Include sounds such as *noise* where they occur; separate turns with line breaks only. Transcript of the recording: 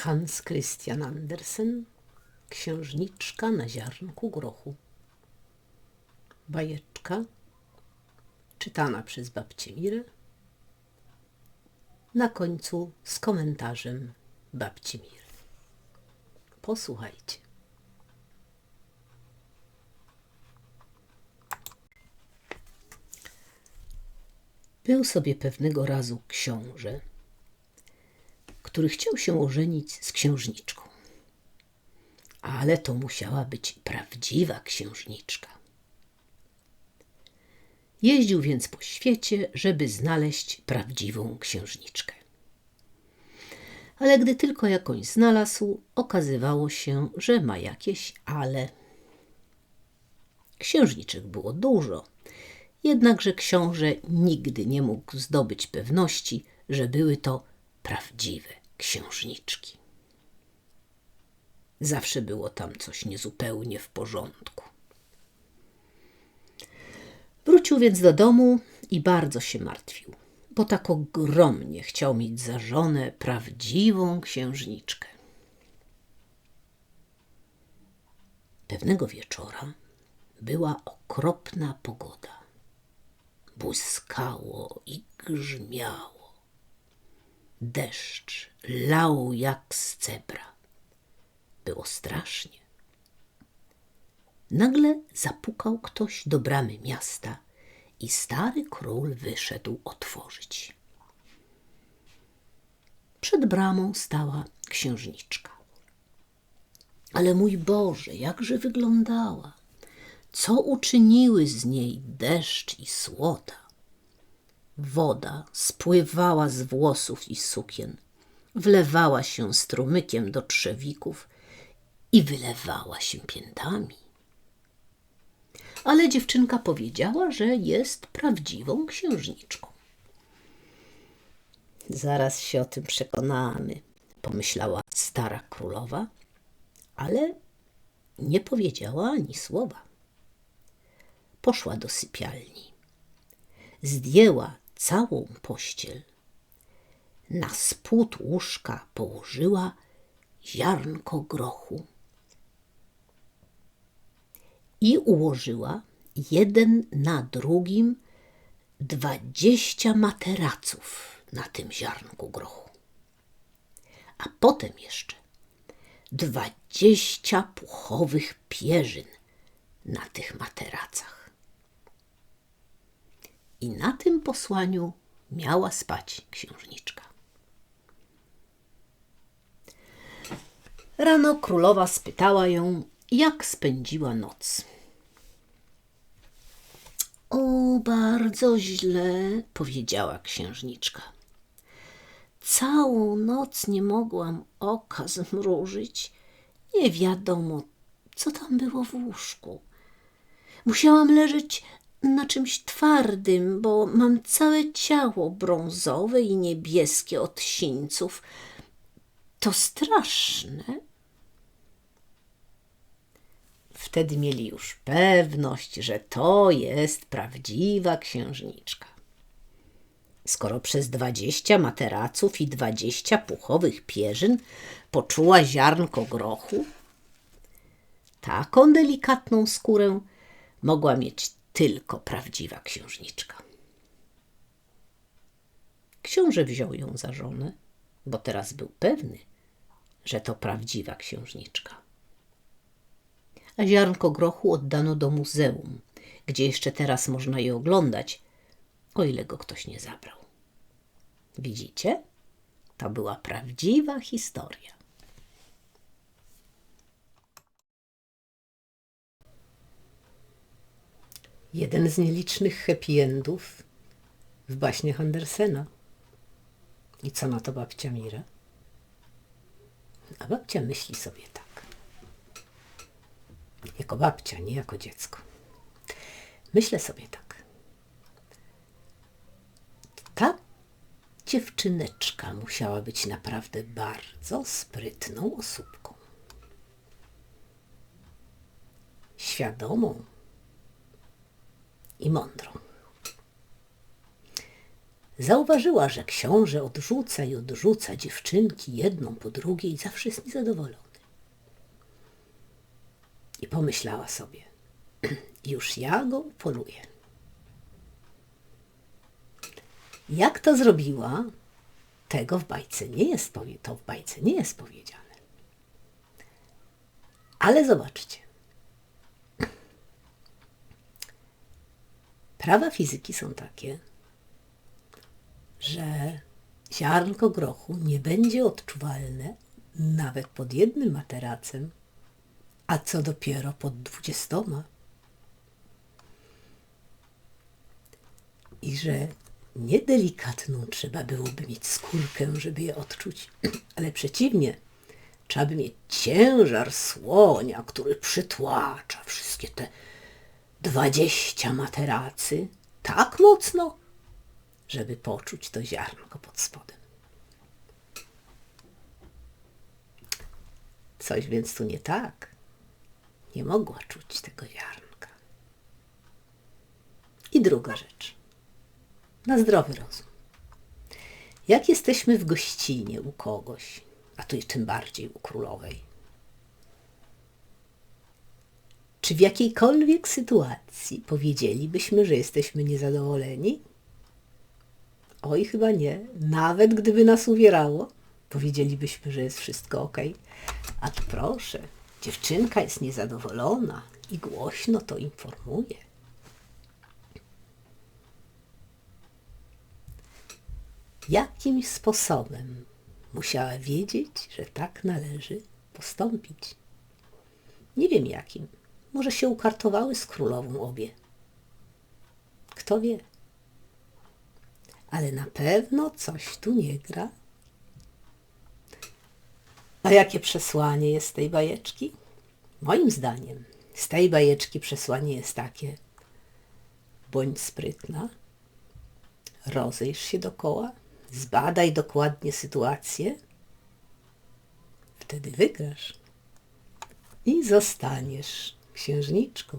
Hans Christian Andersen Księżniczka na ziarnku grochu Bajeczka czytana przez babcię Mirę na końcu z komentarzem babci. Posłuchajcie. Był sobie pewnego razu książę, który chciał się ożenić z księżniczką. Ale to musiała być prawdziwa księżniczka. Jeździł więc po świecie, żeby znaleźć prawdziwą księżniczkę. Ale gdy tylko jakąś znalazł, okazywało się, że ma jakieś ale. Księżniczek było dużo, jednakże książę nigdy nie mógł zdobyć pewności, że były to prawdziwe księżniczki. Zawsze było tam coś niezupełnie w porządku. Wrócił więc do domu i bardzo się martwił, bo tak ogromnie chciał mieć za żonę prawdziwą księżniczkę. Pewnego wieczora była okropna pogoda. Błyskało i grzmiało. Deszcz lał jak z cebra. Było strasznie. Nagle zapukał ktoś do bramy miasta i stary król wyszedł otworzyć. Przed bramą stała księżniczka. Ale mój Boże, jakże wyglądała! Co uczyniły z niej deszcz i słota? Woda spływała z włosów i sukien, wlewała się strumykiem do trzewików i wylewała się piętami ale dziewczynka powiedziała, że jest prawdziwą księżniczką. Zaraz się o tym przekonamy, pomyślała stara królowa, ale nie powiedziała ani słowa. Poszła do sypialni. Zdjęła całą pościel. Na spód łóżka położyła ziarnko grochu i ułożyła jeden na drugim dwadzieścia materaców na tym ziarnku grochu. A potem jeszcze dwadzieścia puchowych pierzyn na tych materacach. I na tym posłaniu miała spać księżniczka. Rano królowa spytała ją, jak spędziła noc. O, bardzo źle, powiedziała księżniczka. Całą noc nie mogłam oka zmrużyć. Nie wiadomo, co tam było w łóżku. Musiałam leżeć na czymś twardym, bo mam całe ciało brązowe i niebieskie od sińców. To straszne. Wtedy mieli już pewność, że to jest prawdziwa księżniczka. Skoro przez dwadzieścia materaców i dwadzieścia puchowych pierzyn poczuła ziarnko grochu, taką delikatną skórę mogła mieć tylko prawdziwa księżniczka. Książę wziął ją za żonę, bo teraz był pewny, że to prawdziwa księżniczka a ziarnko grochu oddano do muzeum, gdzie jeszcze teraz można je oglądać, o ile go ktoś nie zabrał. Widzicie? To była prawdziwa historia. Jeden z nielicznych happy endów w baśniach Andersena. I co na to babcia Mira? A babcia myśli sobie tak jako babcia, nie jako dziecko. Myślę sobie tak. Ta dziewczyneczka musiała być naprawdę bardzo sprytną osóbką. Świadomą i mądrą. Zauważyła, że książę odrzuca i odrzuca dziewczynki jedną po drugiej zawsze jest niezadowolony. I pomyślała sobie, *clears throat* już ja go upoluję. Jak to zrobiła, tego w bajce nie jest, to w bajce nie jest powiedziane. Ale zobaczcie. Prawa fizyki są takie, że ziarnko grochu nie będzie odczuwalne nawet pod jednym materacem, a co dopiero pod dwudziestoma. I że niedelikatną trzeba byłoby mieć skórkę, żeby je odczuć, *clears throat* ale przeciwnie, trzeba by mieć ciężar słonia, który przytłacza wszystkie te dwadzieścia materacy tak mocno, żeby poczuć to ziarnko pod spodem. Coś więc tu nie tak. Nie mogła czuć tego ziarnka. I druga rzecz. Na zdrowy rozum. Jak jesteśmy w gościnie u kogoś, a tu tym bardziej u królowej, czy w jakiejkolwiek sytuacji powiedzielibyśmy, że jesteśmy niezadowoleni? Oj, chyba nie. Nawet gdyby nas uwierało, powiedzielibyśmy, że jest wszystko ok. A proszę, dziewczynka jest niezadowolona i głośno to informuje. Jakimś sposobem musiała wiedzieć, że tak należy postąpić. Nie wiem jakim. Może się ukartowały z królową obie. Kto wie? Ale na pewno coś tu nie gra. A jakie przesłanie jest z tej bajeczki? Moim zdaniem z tej bajeczki przesłanie jest takie: bądź sprytna, rozejrz się dokoła, zbadaj dokładnie sytuację, wtedy wygrasz i zostaniesz księżniczką.